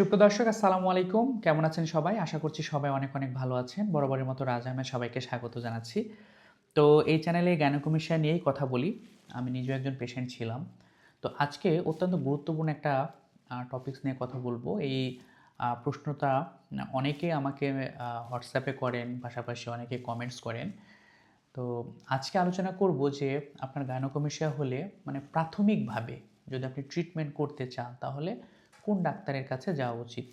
সুপ্রদর্শক আসসালামু আলাইকুম। কেমন আছেন সবাই? আশা করছি সবাই অনেক অনেক ভালো আছেন। বরাবরের মতো রাজ আহমেদ সবাইকে স্বাগত জানাচ্ছি। তো এই চ্যানেলে জ্ঞানকমিশন নিয়েই কথা বলি। আমি নিজেও একজন পেশেন্ট ছিলাম। তো আজকে অত্যন্ত গুরুত্বপূর্ণ একটা টপিকস নিয়ে কথা বলব। এই প্রশ্নটা অনেকে আমাকে হোয়াটসঅ্যাপে করেন, পাশাপাশি অনেকে কমেন্টস করেন। তো আজকে আলোচনা করব যে আপনার গাইনোকমেশিয়া হলে মানে প্রাথমিকভাবে যদি আপনি ট্রিটমেন্ট করতে চান, তাহলে কোন ডাক্তারের কাছে যাওয়া উচিত?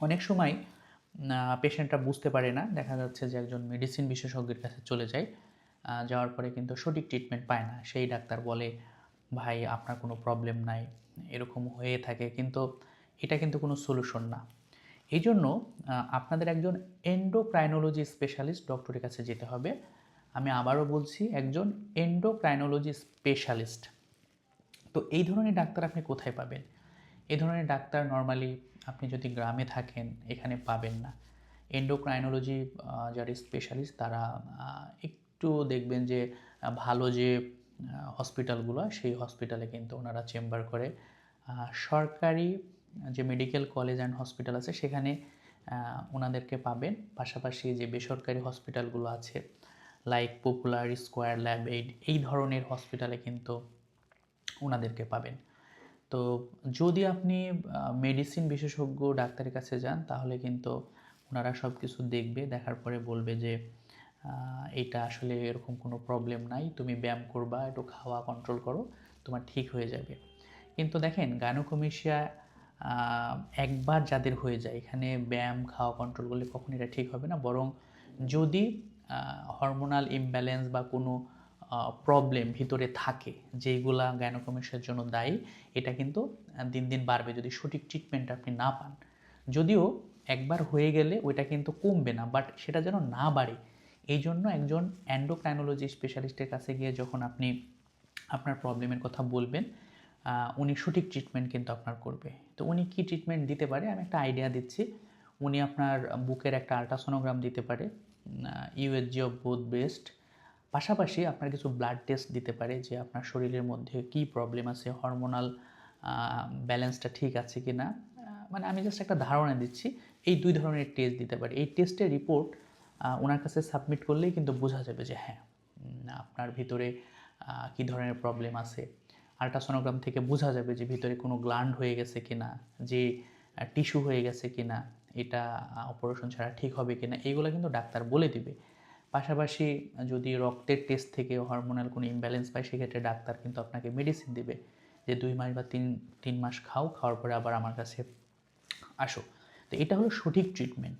অনেক সময় পেশেন্টরা বুঝতে পারে না। দেখা যাচ্ছে যে একজন মেডিসিন বিশেষজ্ঞের কাছে চলে যায় যাওয়ার পরে কিন্তু সঠিক ট্রিটমেন্ট পায় না। সেই ডাক্তার বলে, ভাই, আপনার কোনো প্রবলেম নাই। এরকম হয়ে থাকে। কিন্তু এটা কিন্তু কোনো সলিউশন না। এই জন্য আপনাদের একজন এন্ডোক্রাইনোলজি স্পেশালিস্ট ডক্টরের কাছে যেতে হবে। আমি আবারও বলছি, একজন এন্ডোক্রাইনোলজি স্পেশালিস্ট তো এই ধরনের ডাক্তার আপনি কোথায় পাবেন? এই ধরনের ডাক্তার নর্মালি আপনি যদি গ্রামে থাকেন, এখানে পাবেন না। এন্ডোক্রাইনোলজি যারা স্পেশালিস্ট তারা একটু দেখবেন যে ভালো যে হসপিটালগুলো সেই হসপিটালে কিন্তু ওনারা চেম্বার করে। সরকারি যে মেডিকেল কলেজ অ্যান্ড হসপিটাল আছে, সেখানে ওনাদেরকে পাবেন। পাশাপাশি যে বেসরকারি হসপিটালগুলো আছে like popular square lab aid এই ধরনের হসপিটালে কিন্তু ওনাদেরকে পাবেন। তো যদি আপনি মেডিসিন বিশেষজ্ঞ ডাক্তারের কাছে যান, তাহলে কিন্তু ওনারা সব কিছু দেখবে, দেখার পরে বলবে যে এটা আসলে এরকম কোনো প্রবলেম নাই, তুমি ব্যায়াম করবা, একটু খাওয়া কন্ট্রোল করো, তোমার ঠিক হয়ে যাবে। কিন্তু দেখেন গানোকমিশিয়া একবার যাদের হয়ে যায়, এখানে ব্যায়াম, খাওয়া কন্ট্রোল করলে কখন এটা ঠিক হবে না। বরং যদি হরমোনাল ইমব্যালেন্স বা কোনো প্রবলেম ভিতরে থাকে, যেইগুলা গাইনোকমেশিয়ার জন্য দায়ী, এটা কিন্তু দিন দিন বাড়বে যদি সঠিক ট্রিটমেন্ট আপনি না পান। যদিও একবার হয়ে গেলে ওইটা কিন্তু কমবে না বাট সেটা যেন না বাড়ে। এই জন্য একজন অ্যান্ডোক্রাইনোলজি স্পেশালিস্টের কাছে গিয়ে যখন আপনি আপনার প্রবলেমের কথা বলবেন উনি সঠিক ট্রিটমেন্ট কিন্তু আপনার করবে। তো উনি কি ট্রিটমেন্ট দিতে পারে? আমি একটা আইডিয়া দিচ্ছি। উনি আপনার বুকের একটা আল্ট্রাসোনোগ্রাম দিতে পারে ইউএসজি অফ বোথ বেস্ট পাশাপাশি আপনার কিছু ব্লাড টেস্ট দিতে পারে যে আপনার শরীরের মধ্যে কি প্রবলেম আছে হরমোনাল ব্যালেন্সটা ঠিক আছে কি না মানে আমি জাস্ট একটা ধারণা দিচ্ছি, এই দুই ধরনের টেস্ট দিতে পারে। এই টেস্টের রিপোর্ট ওনার কাছে সাবমিট করলেই কিন্তু বোঝা যাবে যে হ্যাঁ আপনার ভিতরে কি ধরনের প্রবলেম আছে। আল্ট্রাসোনোগ্রাম থেকে বোঝা যাবে যে ভিতরে কোনো গ্ল্যান্ড হয়ে গেছে কিনা, যে টিস্যু হয়ে গেছে কি না এটা অপারেশন ছাড়া ঠিক হবে কি না এইগুলো কিন্তু ডাক্তার বলে দিবে। পাশাপাশি যদি রক্তের টেস্ট থেকে হরমোনাল কোনো ইমব্যালেন্স পায়, সেক্ষেত্রে ডাক্তার কিন্তু আপনাকে মেডিসিন দেবে যে দুই মাস বা তিন তিন মাস খাও, খাওয়ার পরে আবার আমার কাছে আসো। তো এটা হলো সঠিক ট্রিটমেন্ট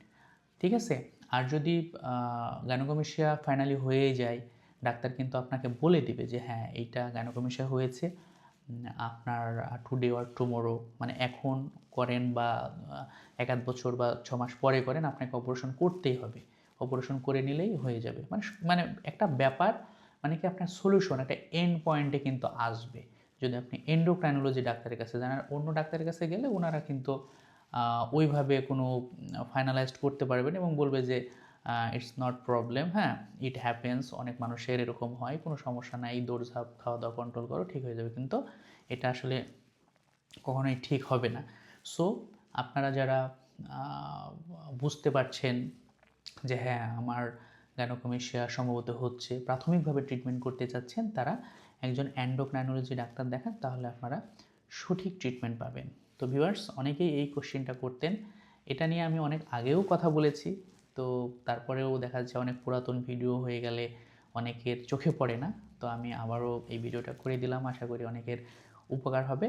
ঠিক আছে? আর যদি গানোকমিশিয়া ফাইনালি হয়ে যায়, ডাক্তার কিন্তু আপনাকে বলে দিবে যে হ্যাঁ এইটা গানোকমিশিয়া হয়েছে আপনার টুডে অর টুমোরো মানে এখন করেন বা এক আধ বছর বা ছ মাস পরে করেন, আপনাকে অপারেশন করতেই হবে। অপারেশন করে নিলেই হয়ে যাবে। মানে মানে একটা ব্যাপার মানে কি আপনার সলিউশন একটা এন্ড পয়েন্টে কিন্তু আসবে। যদি আপনি এন্ডোক্রাইনোলজি ডাক্তারের কাছে যান, আর অন্য ডাক্তারের কাছে গেলে ওনারা কিন্তু ওইভাবে কোনো ফাইনালাইজড করতে পারবেন এবং বলবে যে ইটস নট প্রবলেম হ্যাঁ ইট হ্যাপেন্স অনেক মানুষের এরকম হয়, কোনো সমস্যা নাই দৌড়ঝাঁপ খাওয়া দাওয়া কন্ট্রোল করো, ঠিক হয়ে যাবে। কিন্তু এটা আসলে কখনোই ঠিক হবে না। সো আপনারা যারা বুঝতে পারছেন যে হ্যাঁ আমার গ্যানোকমেশিয়া সম্ভবত হচ্ছে। প্রাথমিকভাবে ট্রিটমেন্ট করতে চাচ্ছেন তারা একজন অ্যান্ডোক্রাইনোলজি ডাক্তার দেখান, তাহলে আপনারা সঠিক ট্রিটমেন্ট পাবেন। তো ভিউয়ার্স অনেকেই এই কোশ্চেনটা করতেন। এটা নিয়ে আমি অনেক আগেও কথা বলেছি। তো তারপরেও দেখা যাচ্ছে অনেক পুরাতন ভিডিও হয়ে গেলে অনেকের চোখে পড়ে না। তো আমি আবারও এই ভিডিওটা করে দিলাম। আশা করি অনেকের উপকার হবে।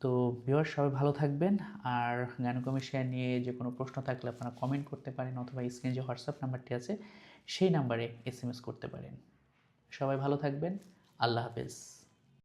তো ভিউয়ার সবাই ভালো থাকবেন। আর গানকমিশিয়া নিয়ে যে কোনো প্রশ্ন থাকলে আপনারা কমেন্ট করতে পারেন অথবা স্ক্রিনে যে হোয়াটসঅ্যাপ নাম্বারটি আছে, সেই নাম্বারে এস করতে পারেন। সবাই ভালো থাকবেন। আল্লাহ হাফেজ।